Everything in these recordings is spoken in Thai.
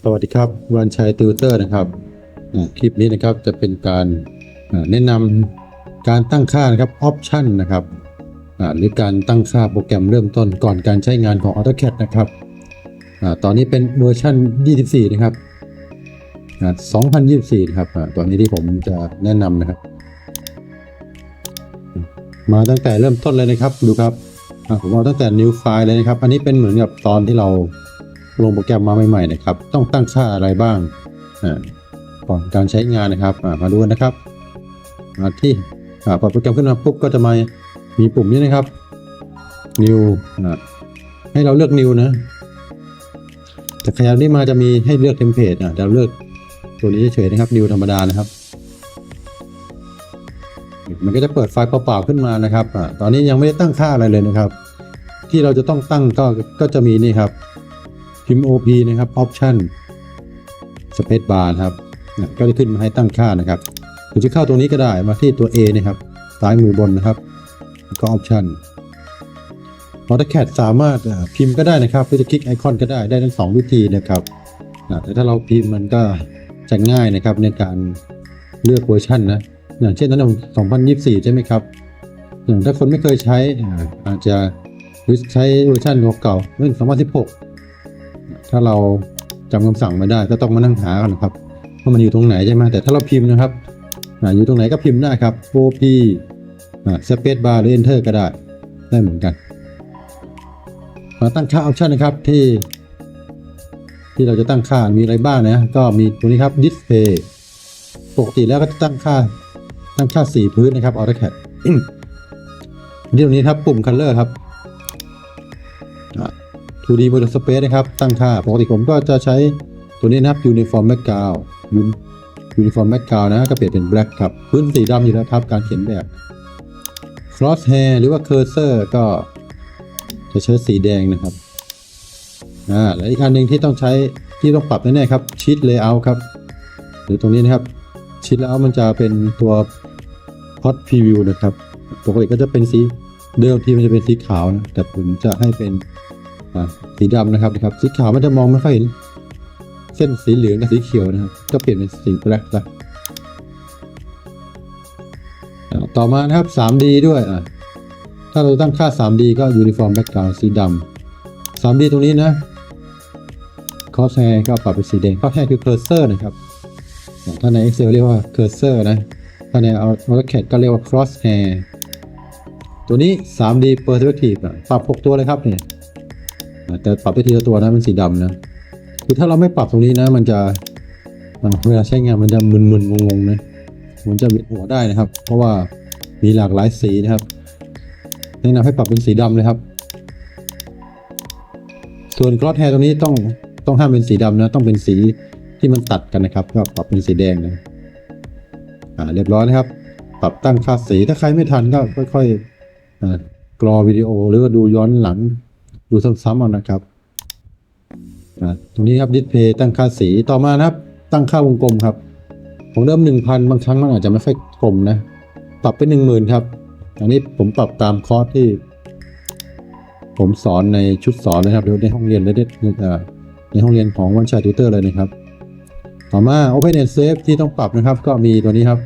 สวัสดีครับวันชัยติวเตอร์นะครับคลิปนี้นะครับจะเป็นการแนะนำการตั้งค่านะครับออปชันนะครับหรือการตั้งค่าโปรแกรมเริ่มต้นก่อนการใช้งานของ AutoCAD นะครับอตอนนี้เป็นเวอร์ชัน24 นะครับ2024 นะครับตอนนี้ที่ผมจะแนะนำนะครับ มาตั้งแต่เริ่มต้นเลยนะครับดูครับผมเอาตั้งแต่ new file เลยนะครับ อันนี้เป็นเหมือนกับตอนที่เรา ลงโปรแกรมมาใหม่ๆนะครับ ต้องตั้งค่าอะไรบ้างก่อนการใช้งานนะครับมาดูนะครับมาที่อ่าพอโปรแกรมขึ้นมาปุ๊บก็จะมามีปุ่มนี้นะครับ new ให้เราเลือก new นะแต่ขยับนี้มาจะมีให้เลือกเทมเพลตอะเราเลือกตัวนี้เฉยๆนะครับ new ธรรมดานะครับมันก็จะเปิดไฟล์เปล่าๆขึ้นมานะครับอ่าตอนนี้ยังไม่ได้ตั้งค่าอะไรเลยนะครับ ที่เราจะต้องตั้งก็ก็จะมีนี่ครับ พิมพ์ OP นะครับ Option Space Bar นะครับก็จะขึ้นมาให้ตั้งค่านะครับหรือจะเข้าตรงนี้ก็ได้มาที่ตัว A นะครับซ้ายมือบนนะครับแล้วก็ Option AutoCAD สามารถพิมพ์ก็ได้นะครับหรือจะคลิกไอคอนก็ได้ได้ทั้งสองวิธีนะครับแต่ถ้าเราพิมพ์มันก็จะง่ายนะครับในการเลือกเวอร์ชันนะอย่างเช่นนั้น2024 ใช่ไหมครับอย่างถ้าคนไม่เคยใช้อ่าอาจจะใช้เวอร์ชันเก่าเรื่อง2016 ถ้าเราจำคำสั่งไม่ได้ก็ต้องมานั่งหากันนะครับว่ามันอยู่ตรงไหนใช่ไหมแต่ถ้าเราพิมพ์นะครับอยู่ตรงไหนก็พิมพ์ได้ครับ OP อ่า Space Bar หรือ Enter ก็ได้ได้เหมือนกัน มาตั้งค่า Option นะครับที่ ที่เราจะตั้งค่ามีอะไรบ้างนะก็มีตรงนี้ครับ Display ปกติแล้วก็จะตั้งค่าตั้งค่าสีพื้นนะครับ AutoCAD ที่ตรงนี้ครับปุ่ม Color ครับ 2D Model Space นะครับตั้งค่า ปกติผมก็จะใช้ตัวนี้นะครับ Uniform Background Un- Uniform Background นะก็เปลี่ยนเป็น Black ครับ พื้นสีดำอยู่แล้วครับ การเขียนแบบ Crosshair หรือว่า Cursor ก็จะใช้สีแดงนะครับอ่าและอีกอันหนึ่งที่ต้องใช้ที่ต้องปรับแน่ๆครับ Sheet Layout ครับ หรือตรงนี้นะครับ Sheet Layout มันจะเป็นตัว Hot Preview นะครับ ปกติก็จะเป็นสีเดิมทีมันจะเป็นสีขาวนะ แต่ผมจะให้เป็น สีดำนะครับนะครับ สีขาวมันจะมองไม่ค่อยเห็น เส้นสีเหลืองกับสีเขียวนะครับ ก็เปลี่ยนเป็นสีแบล็กละต่อมานะครับ 3D ด้วยอะถ้าเราตั้งค่า 3D ก็ Uniform Background สีดำ 3D ตรงนี้นะ Crosshair ก็ปรับเป็นสีแดง Crosshair คือ Cursor นะครับ ถ้าใน Excel เรียกว่า Cursor นะ ถ้าใน AutoCAD ก็เรียกว่า Crosshair ตัวนี้ 3D Perspective ปรับ 6 ตัวเลยครับเนี่ย แต่ปรับไปทีละตัวนะเป็นสีดำนะคือถ้าเราไม่ปรับตรงนี้นะ มันจะมันเวลาใช้งานมันจะมึนๆงงๆนะมันจะเวียนหัวได้นะครับ เพราะว่ามีหลากหลายสีนะครับแนะนำให้ปรับเป็นสีดำเลยครับ ส่วนกรอสแฮร์ตรงนี้ต้องต้องห้ามเป็นสีดำนะ ต้องเป็นสีที่มันตัดกันนะครับ ก็ปรับเป็นสีแดงนะอ่าเรียบร้อยนะครับ ปรับตั้งค่าสีถ้าใครไม่ทันก็ค่อยๆอ่ากรอวิดีโอหรือว่าดูย้อนหลัง ดูซ้ำๆเอานะครับตรงนี้ครับดิสเพย์ตั้งค่าสีต่อมานะครับ ตั้งค่าวงกลมครับของเดิม1,000 บางครั้งมันอาจจะไม่ค่อยกลมนะปรับเป็น10,000 ครับ อันนี้ผมปรับตามคอร์สที่ ผมสอนในชุดสอนนะครับในห้องเรียนเลยในห้องเรียนของวันชัยติวเตอร์เลยนะครับ ต่อมา Open and Save ที่ต้องปรับนะครับ ก็มีตัวนี้ครับ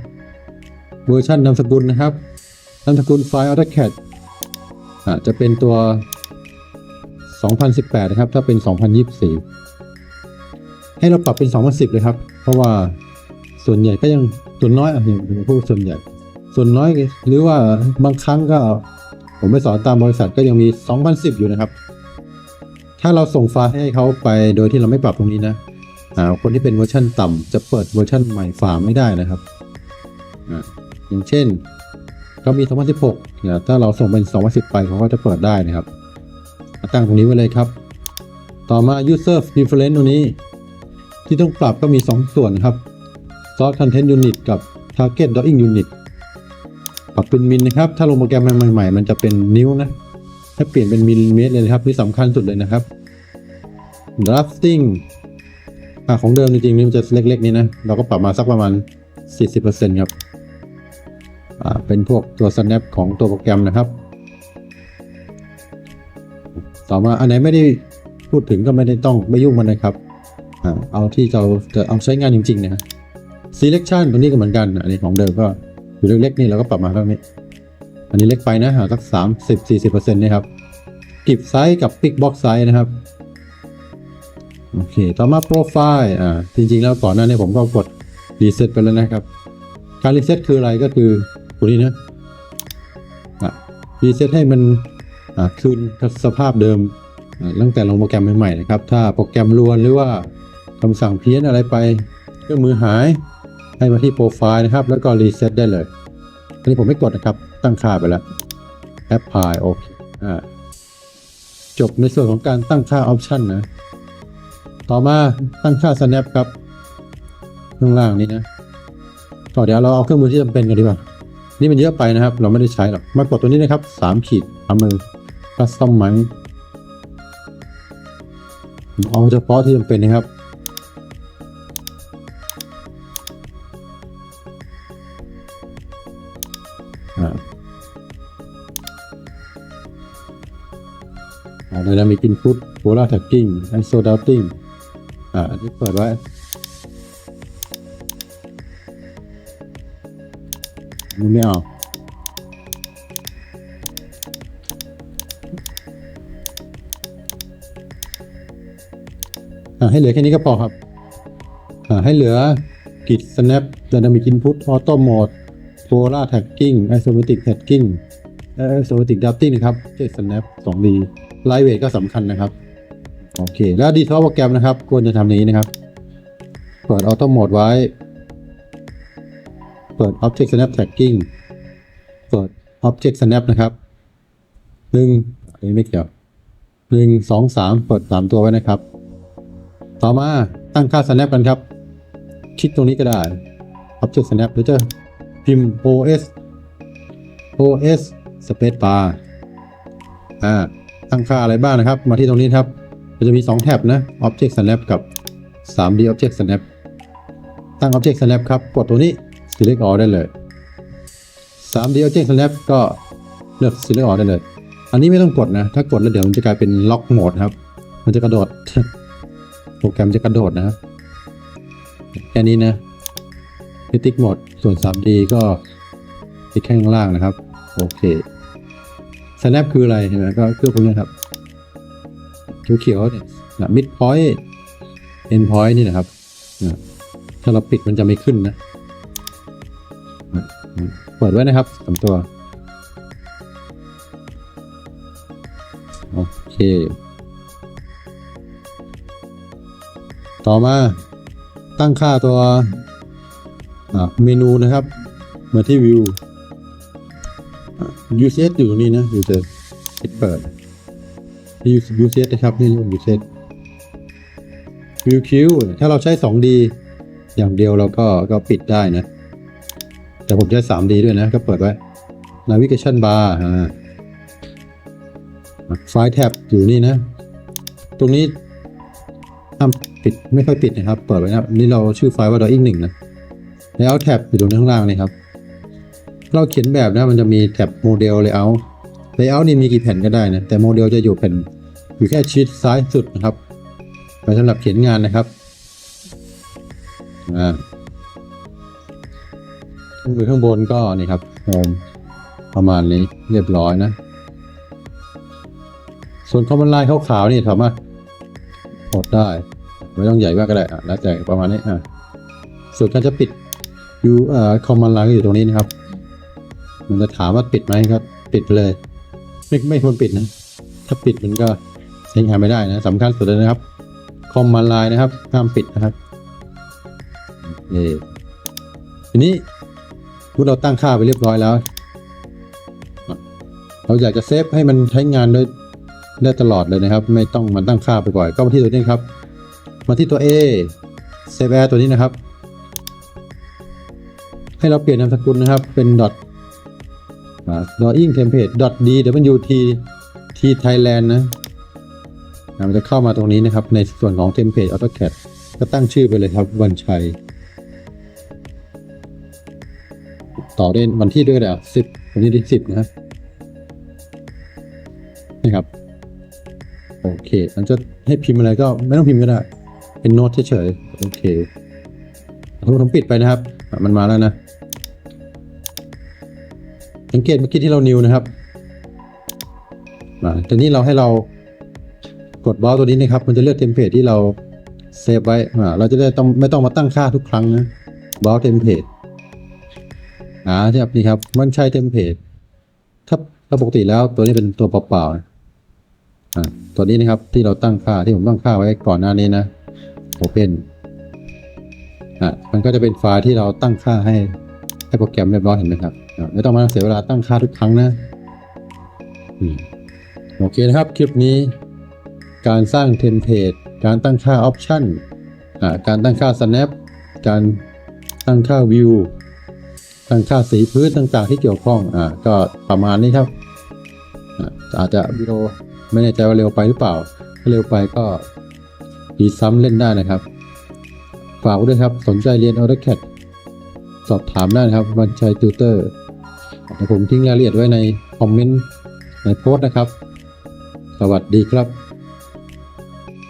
เวอร์ชันนามสกุลนะครับนามสกุลไฟล์ AutoCAD อ่าจะเป็นตัว 2018 นะครับ ถ้าเป็น 2024 ให้เราปรับเป็น 2010 เลยครับ เพราะว่าส่วนใหญ่ก็ยังส่วนน้อยอะอย่างพูดส่วนใหญ่ ส่วนน้อยหรือว่าบางครั้งก็ ผมไปสอนตามบริษัทก็ยังมี 2010 อยู่นะครับ ถ้าเราส่งไฟล์ให้เขาไปโดยที่เราไม่ปรับตรงนี้นะคนที่เป็นเวอร์ชันต่ำจะเปิดเวอร์ชันใหม่ฝาไม่ได้นะครับอ่าอย่างเช่นเขามี 2016เนี่ยถ้าเราส่งเป็น 2010 ไปเขาก็จะเปิดได้นะครับ มาตั้งตรงนี้ไว้เลยครับ ต่อมา user Preference ตรงนี้ ที่ต้องปรับก็มี 2 ส่วนนะครับ source content unit กับ target drawing unit ปรับเป็นมิลนะครับ ถ้าลงโปรแกรมใหม่ๆ มันจะเป็นนิ้วนะ ถ้าเปลี่ยนเป็นมิลลิเมตรเลยนะครับนี่สำคัญสุดเลยนะครับ drafting อ่าของเดิมจริงๆนี่มันจะเล็กๆ นี้นะ เราก็ปรับมาสักประมาณ 40%ครับ อ่า เป็นพวกตัว snap ของตัวโปรแกรมนะครับ ต่อมาอันไหนไม่ได้พูดถึงก็ไม่ได้ต้องไม่ยุ่งมันนะครับอเอาที่เราจะเอาใช้งานจริงๆนะ selection ตัวนี้ก็เหมือนกันอันนี้ของเดิมก็อยู่เล็กๆนี่เราก็ปรับมาเท่านี้ อันนี้เล็กไปนะหาสักสามสิบสี่สิบเปอร์เซ็นต์นะครับกิบไซส์กับ pick box size นะครับโอเค ต่อมา profile อ่าจริงๆแล้วก่อนหน้านี้ผมก็กด reset ไปแล้วนะครับ การ reset คืออะไรก็คือตัวนี้นะอะ reset ให้มัน คืนสภาพเดิมตั้งแต่ลงโปรแกรมใหม่ๆนะครับ ถ้าโปรแกรมรวนหรือว่าคำสั่งเพี้ยนอะไรไปเครื่องมือหาย ให้มาที่ profile นะครับ แล้วก็ reset ได้เลยอันนี้ผมไม่กดนะครับ ตั้งค่าไปแล้ว apply โอเคจบในส่วนของการตั้งค่า option นะ ต่อมาตั้งค่า snap ครับข้างล่างนี้นะต่อเดี๋ยวเราเอาเครื่องมือที่จำเป็นกันดีกว่า นี่มันเยอะไปนะครับ เราไม่ได้ใช้หรอก มากดตัวนี้นะครับสามขีดทำมือ คัสตอมไหมเอาเฉพาะที่จำเป็นนะครับ อ่าไดนามีกอินพุตโพล่าแท็กกิ้งไอโซดาวติ้งอ่าที่เปิดไว้ไม่เอา ให้เหลือแค่นี้ก็พอครับให้เหลือกิจ snap dynamic input auto mode polar tagging isometric tagging isometric doubting นะครับเจ็ snap 2D lightweight ก็สำคัญนะครับ โอเค แล้ว default โปรแกรมนะครับ ควรจะทำนี้นะครับ เปิด auto mode ไว้ เปิด object snap tagging เปิด object snap นะครับหนึ่งอันนี้ไม่เกี่ยวหนึ่งสองสามเปิดสามตัวไว้นะครับ ต่อมาตั้งค่า snap กันครับ คลิกตรงนี้ก็ได้ object snap หรือจะพิมพ์ os os space bar อ่าตั้งค่าอะไรบ้างนะครับ มาที่ตรงนี้ครับมันจะมี 2 แท็บนะ object snap กับ 3d object snap ตั้ง object snap ครับ กดตัวนี้ select all ได้เลย 3d object snap ก็เลือก select all ได้เลย อันนี้ไม่ต้องกดนะ ถ้ากดแล้วเดี๋ยวมันจะกลายเป็นล็อกโหมดครับ มันจะกระโดด โปรแกรมจะกระโดดนะครับแค่นี้นะพิติกหมดส่วน 3D ก็คลิกแค่ข้างล่างนะครับ โอเค snap คืออะไรเห็นไหมก็เครื่องพวกนี้ครับเขียวๆเนี่ยนะ mid point end point นี่นะครับนะถ้าเราปิดมันจะไม่ขึ้นนะ เปิดไว้นะครับสามตัว โอเค ต่อมาตั้งค่าตัวเมนูนะครับ มาที่วิว UCS อยู่นี้นะอยู่เจอเปิดที่ UCS นะครับนี่ UCS View Q ถ้าเราใช้ 2D อย่างเดียวเราก็ก็ปิดได้นะ แต่ผมใช้ 3D ด้วยนะ ก็เปิดไว้ Navigation Bar อ่าไฟล์แท็บอยู่นี่นะ ตรงนี้ห้าม ปิดไม่ค่อยปิดนะครับ เปิดไว้นะครับ นี่เราชื่อไฟล์ว่า drawing หนึ่งนะแล้วแท็บอยู่ตรงข้างล่างนี่ครับ เราเขียนแบบนะมันจะมีแท็บโมเดล layout layout นี่มีกี่แผ่นก็ได้นะ แต่โมเดลจะอยู่แผ่นอยู่แค่ชีตซ้ายสุดนะครับไว้สำหรับเขียนงานนะครับอ่ามือข้างบนก็นี่ครับโฮมประมาณนี้เรียบร้อยนะ ส่วนคอมมอนไลน์ขาวๆนี่สามารถกดได้ ไม่ต้องใหญ่มากก็ได้อะแล้วแต่ประมาณนี้อะส่วนการจะปิดยูเอ่อคอมมอนด์ไลน์ก็อยู่ตรงนี้นะครับ มันจะถามว่าปิดไหมครับ ปิดเลย ไม่ไม่ควรปิดนะ ถ้าปิดมันก็ใช้งานไม่ได้นะสำคัญสุดเลยนะครับคอมมอนด์ไลน์นะครับห้ามปิดนะครับเย่ทีนี้เมื่อเราตั้งค่าไปเรียบร้อยแล้ว เราอยากจะเซฟให้มันใช้งานได้ได้ตลอดเลยนะครับ ไม่ต้องมันตั้งค่าไปก่อนก็มาที่ตัวนี้ครับ มาที่ตัว A save ตัวนี้นะครับ ให้เราเปลี่ยนนามสกุลนะครับ เป็น dot drawing template dot d w t t thailand นะอ่ามันจะเข้ามาตรงนี้นะครับ ในส่วนของ template AutoCAD ก็ตั้งชื่อไปเลยครับวันชัย ต่อด้วยวันที่ด้วยแหละสิบวันที่ที่สิบนะครับนี่ครับ โอเคมันจะให้พิมพ์อะไรก็ไม่ต้องพิมพ์ก็ได้ เป็นโน้ตเฉยๆ โอเคผมปิดไปนะครับ มันมาแล้วนะ สังเกตเมื่อกี้ที่เรานิวนะครับอ่าแต่นี่เราให้เรากดบอลตัวนี้นะครับ มันจะเลือกเทมเพลตที่เราเซฟไว้อ่าเราจะได้ต้องไม่ต้องมาตั้งค่าทุกครั้งนะบอลเทมเพลตอ่าใช่ครับนี่ครับ มันใช้เทมเพลตถ้าถ้าปกติแล้วตัวนี้เป็นตัวเปล่าๆนะอ่าตัวนี้นะครับที่เราตั้งค่าที่ผมตั้งค่าไว้ก่อนหน้านี้นะ Open อะมันก็จะเป็นไฟล์ที่เราตั้งค่าให้ให้โปรแกรมเรียบร้อยเห็นไหมครับไม่ต้องมาเสียเวลาตั้งค่าทุกครั้งนะโอเคนะครับ คลิปนี้ การสร้างเทมเพลตการตั้งค่าออปชันอ่าการตั้งค่า snap การตั้งค่า view ตั้งค่าสีพื้นต่างๆที่เกี่ยวข้องอ่าก็ประมาณนี้ครับอาอาจจะวิดีโอไม่แน่ใจว่าเร็วไปหรือเปล่าถ้าเร็วไปก็ รีซ้ำเล่นได้นะครับ ฝากด้วยครับ สนใจเรียน AutoCAD สอบถามได้นะครับ วันชัยติวเตอร์ผมทิ้งรายละเอียดไว้ในคอมเมนต์ในโพสต์นะครับ สวัสดีครับ